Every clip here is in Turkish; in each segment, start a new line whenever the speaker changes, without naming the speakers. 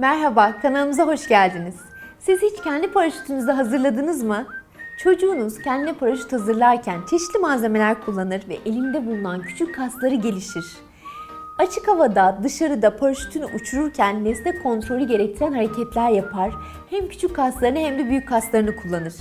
Merhaba, kanalımıza hoş geldiniz. Siz hiç kendi paraşütünüzü hazırladınız mı? Çocuğunuz kendine paraşüt hazırlarken çeşitli malzemeler kullanır ve elinde bulunan küçük kasları gelişir. Açık havada dışarıda paraşütünü uçururken nesne kontrolü gerektiren hareketler yapar. Hem küçük kaslarını hem de büyük kaslarını kullanır.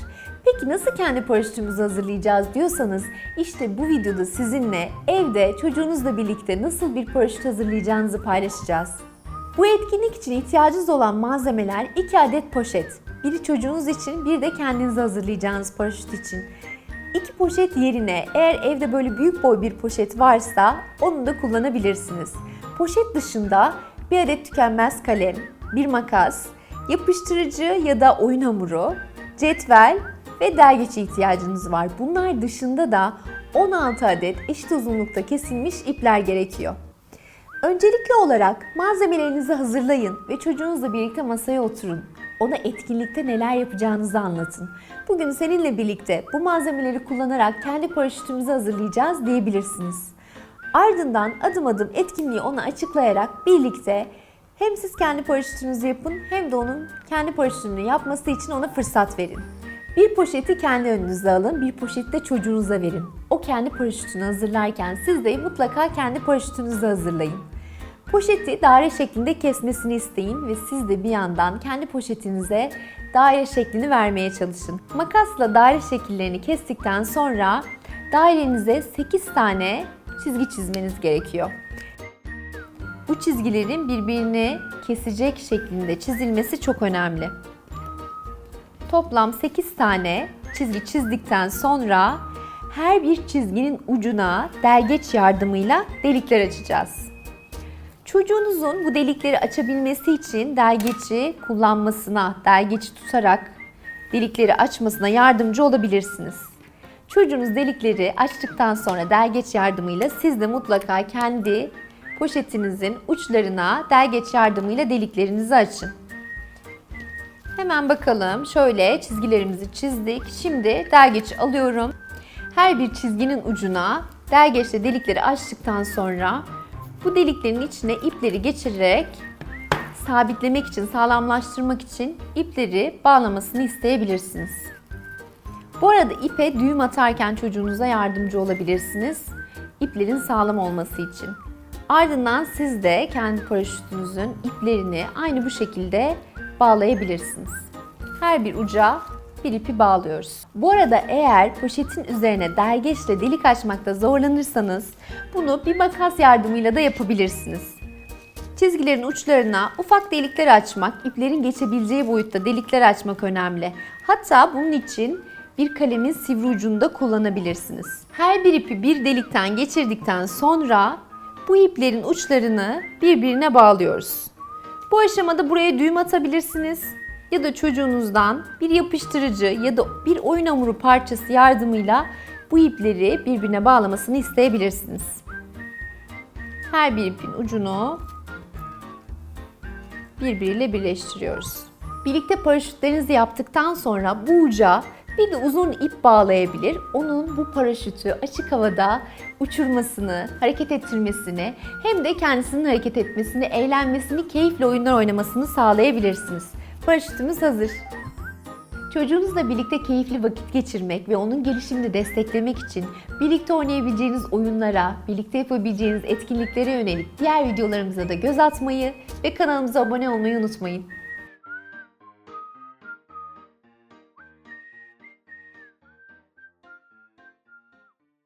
Peki nasıl kendi paraşütümüzü hazırlayacağız diyorsanız işte bu videoda sizinle evde çocuğunuzla birlikte nasıl bir paraşüt hazırlayacağınızı paylaşacağız. Bu etkinlik için ihtiyacınız olan malzemeler 2 adet poşet. Biri çocuğunuz için, bir de kendiniz hazırlayacağınız paraşüt için. İki poşet yerine eğer evde böyle büyük boy bir poşet varsa onu da kullanabilirsiniz. Poşet dışında bir adet tükenmez kalem, bir makas, yapıştırıcı ya da oyun hamuru, cetvel ve dergeçe ihtiyacınız var. Bunlar dışında da 16 adet eşit uzunlukta kesilmiş ipler gerekiyor. Öncelikli olarak malzemelerinizi hazırlayın ve çocuğunuzla birlikte masaya oturun. Ona etkinlikte neler yapacağınızı anlatın. Bugün seninle birlikte bu malzemeleri kullanarak kendi paraşütümüzü hazırlayacağız diyebilirsiniz. Ardından adım adım etkinliği ona açıklayarak birlikte hem siz kendi paraşütünüzü yapın hem de onun kendi paraşütünü yapması için ona fırsat verin. Bir poşeti kendi önünüze alın, bir poşeti de çocuğunuza verin. O kendi paraşütünü hazırlarken siz de mutlaka kendi paraşütünüzü hazırlayın. Poşeti daire şeklinde kesmesini isteyin ve siz de bir yandan kendi poşetinize daire şeklini vermeye çalışın. Makasla daire şekillerini kestikten sonra dairenize 8 tane çizgi çizmeniz gerekiyor. Bu çizgilerin birbirini kesecek şeklinde çizilmesi çok önemli. Toplam 8 tane çizgi çizdikten sonra her bir çizginin ucuna dergeç yardımıyla delikler açacağız. Çocuğunuzun bu delikleri açabilmesi için dergeci kullanmasına, dergeci tutarak delikleri açmasına yardımcı olabilirsiniz. Çocuğunuz delikleri açtıktan sonra dergeç yardımıyla siz de mutlaka kendi poşetinizin uçlarına dergeç yardımıyla deliklerinizi açın. Hemen bakalım. Şöyle çizgilerimizi çizdik. Şimdi dergeç alıyorum. Her bir çizginin ucuna dergeçle delikleri açtıktan sonra bu deliklerin içine ipleri geçirerek sabitlemek için, sağlamlaştırmak için ipleri bağlamasını isteyebilirsiniz. Bu arada ipe düğüm atarken çocuğunuza yardımcı olabilirsiniz. İplerin sağlam olması için. Ardından siz de kendi paraşütünüzün iplerini aynı bu şekilde bağlayabilirsiniz. Her bir uca bir ipi bağlıyoruz. Bu arada eğer poşetin üzerine dergeçle delik açmakta zorlanırsanız bunu bir makas yardımıyla da yapabilirsiniz. Çizgilerin uçlarına ufak delikler açmak, iplerin geçebileceği boyutta delikler açmak önemli. Hatta bunun için bir kalemin sivri ucunu da kullanabilirsiniz. Her bir ipi bir delikten geçirdikten sonra bu iplerin uçlarını birbirine bağlıyoruz. Bu aşamada buraya düğüm atabilirsiniz ya da çocuğunuzdan bir yapıştırıcı ya da bir oyun hamuru parçası yardımıyla bu ipleri birbirine bağlamasını isteyebilirsiniz. Her bir ipin ucunu birbiriyle birleştiriyoruz. Birlikte paraşütlerinizi yaptıktan sonra bu uca bir de uzun ip bağlayabilir. Onun bu paraşütü açık havada uçurmasını, hareket ettirmesini hem de kendisinin hareket etmesini, eğlenmesini, keyifle oyunlar oynamasını sağlayabilirsiniz. Paraşütümüz hazır. Çocuğunuzla birlikte keyifli vakit geçirmek ve onun gelişimini desteklemek için birlikte oynayabileceğiniz oyunlara, birlikte yapabileceğiniz etkinliklere yönelik diğer videolarımıza da göz atmayı ve kanalımıza abone olmayı unutmayın.